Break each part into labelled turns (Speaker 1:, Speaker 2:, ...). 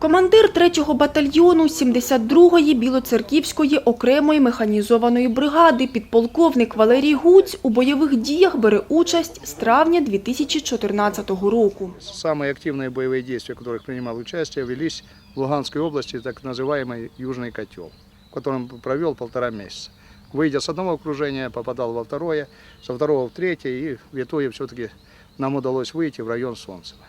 Speaker 1: Командир 3-го батальйону 72-ї Білоцерківської окремої механізованої бригади підполковник Валерій Гуць у бойових діях бере участь з травня 2014 року.
Speaker 2: Самые активные боевые действия, в которых принимал участие, велись в Луганской области, так называемый Южный котел, в котором провел полтора месяца. Выйдя с одного окружения, попадал во второе, со второго в третье, и в итоге все-таки нам удалось выйти в район Солнцева.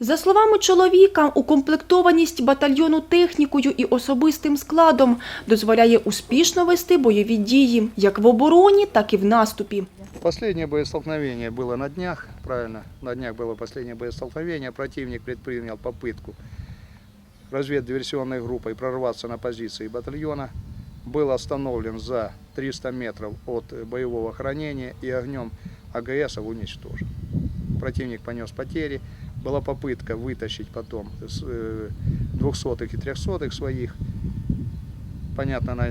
Speaker 1: За словами чоловіка, укомплектованість батальйону технікою і особистим складом дозволяє успішно вести бойові дії як в обороні, так і в наступі.
Speaker 2: Последнее боестолкновение было на днях, правильно, на днях было последнее боестолкновение. Противник предпринял попытку разведдиверсионной группой прорваться на позиции батальона. Был остановлен за 300 метров от боевого охранения и огнем АГС уничтожен. Противник понес потери. Была попытка вытащить потом э, 200-х и 300-х своих. Понятно, она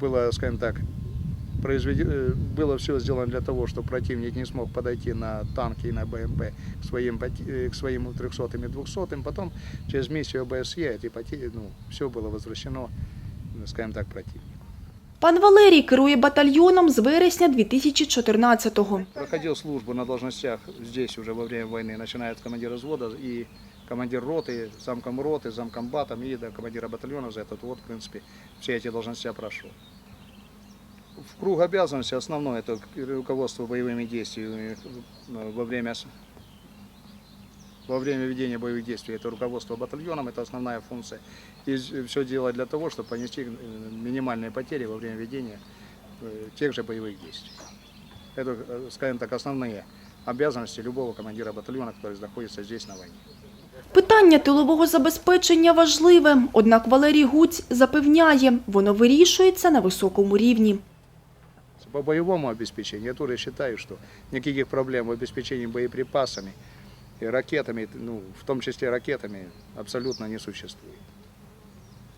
Speaker 2: была, скажем так, произведи- э, было все сделано для того, чтобы противник не смог подойти на танки и на БМП к своим, э, к своим 300 и 200 Потом через миссию ОБСЕ эти потери, ну, все было возвращено, скажем так, противнику.
Speaker 1: Пан Валерій керує батальйоном з вересня 2014-го.
Speaker 2: Проходил службу на должностях здесь уже во время войны, начиная от командира взвода и командир роты, замком роты, замкомбатом и до командира батальона за этот вот, в принципе, все эти должности я прошел. В круг обязанностей основное это руководство боевыми действиями э, во время, с- во время ведения боевых действий. Это руководство батальоном, это основная функция. И все делать для того, чтобы понести э, минимальные потери во время ведения э, тех же боевых действий. Это, э, скажем так, основные обязанности любого командира батальона, который находится здесь на войне.
Speaker 1: Питання тилового забезпечення важливе, однак Валерій Гуць запевняє, воно вирішується на високому рівні.
Speaker 2: По боевому обеспечению я тоже считаю, что никаких проблем в обеспечении боеприпасами и ракетами, ну, в том числе ракетами, абсолютно не существует.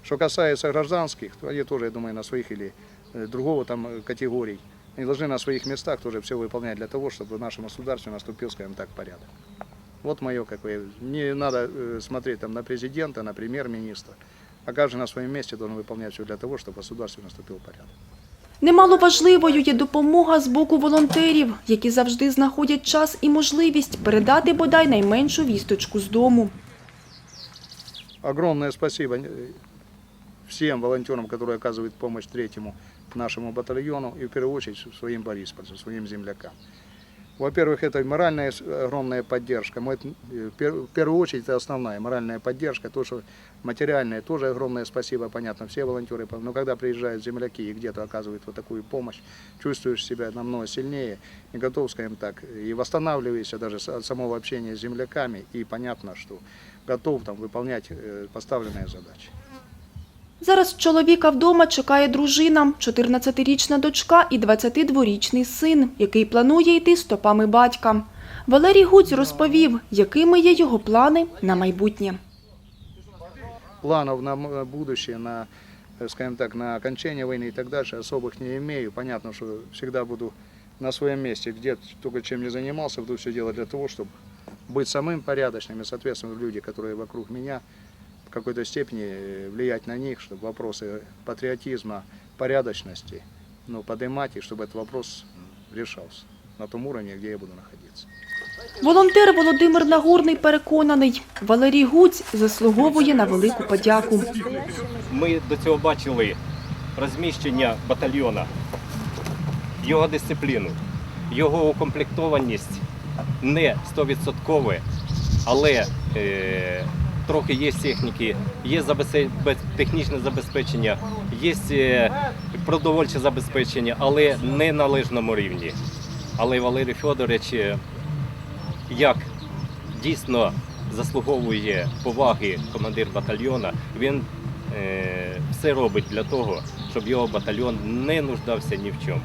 Speaker 2: Что касается гражданских, то они тоже, я думаю, на своих или э, другого там э, категорий, они должны на своих местах тоже все выполнять для того, чтобы в нашем государстве наступил, скажем так, порядок. Вот мое какое. Не надо э, смотреть там на президента, на премьер-министра, а каждый на своем месте должен выполнять все для того, чтобы в государстве наступил порядок.
Speaker 1: Немало важливою є допомога з боку волонтерів, які завжди знаходять час і можливість передати бодай найменшу вісточку з дому.
Speaker 2: Огромное спасибо э, всем волонтерам, которые оказывают помощь третьему нашему батальону и в первую очередь своим бориспольцам, своим землякам. Во-первых, это моральная огромная поддержка. Мы, э, в пер- в первую очередь это основная моральная поддержка. То, что материальная, тоже огромное спасибо, понятно, все волонтеры. Но когда приезжают земляки и где-то оказывают вот такую помощь, чувствуешь себя намного сильнее и готов, скажем так, и восстанавливаешься даже от самого общения с земляками. И понятно, что готов там выполнять э, поставленные задачи.
Speaker 1: Зараз чоловіка вдома чекає дружина, 14-річна дочка і 22-річний син, який планує йти стопами батька. Валерій Гуць розповів, якими є його плани на майбутнє.
Speaker 2: планов на м- будущее, на, э, скажем так, на окончание войны и так дальше особых не имею. Понятно, что всегда буду на своем месте, где только чем не занимался, буду все делать для того, чтобы быть самым порядочным и, соответственно, люди, которые вокруг меня, в какой-то степени э, влиять на них, чтобы вопросы патриотизма, порядочности, ну, поднимать, и чтобы этот вопрос решался на том уровне, где я буду находиться.
Speaker 1: Волонтер Володимир Нагорний переконаний, Валерій Гуць заслуговує на велику подяку.
Speaker 3: Ми до цього бачили розміщення батальйона, його дисципліну, його укомплектованість не 100%, але е, трохи є техніки, є технічне забезпечення, є е, продовольче забезпечення, але не на належному рівні. Але Валерій Федорович е, як дійсно заслуговує поваги командир батальйона, він е, все робить для того, щоб його батальйон не нуждався ні в чому.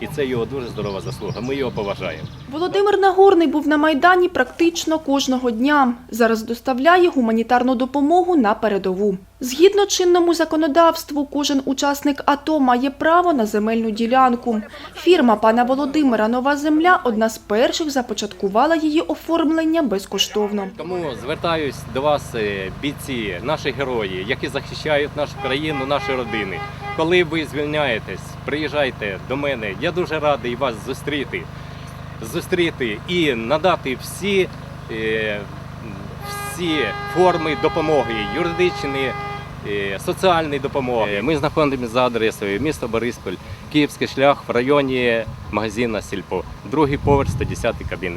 Speaker 3: І це його дуже здорова заслуга. Ми його поважаємо.
Speaker 1: Володимир Нагорний був на Майдані практично кожного дня. Зараз доставляє гуманітарну допомогу на передову. Згідно чинному законодавству, кожен учасник АТО має право на земельну ділянку. Фірма пана Володимира Нова земля одна з перших започаткувала її оформлення безкоштовно.
Speaker 3: Тому звертаюсь до вас, е, бійці, наші герої, які захищають нашу країну, наші родини. Коли ви звільняєтесь, приїжджайте до мене. Я дуже радий вас зустріти, зустріти і надати всі, е, всі форми допомоги, юридичні. е, Соціальної допомоги. Ми знаходимося за адресою місто Бориспіль, Київський шлях в районі магазина Сільпо, другий поверх 110 кабінет.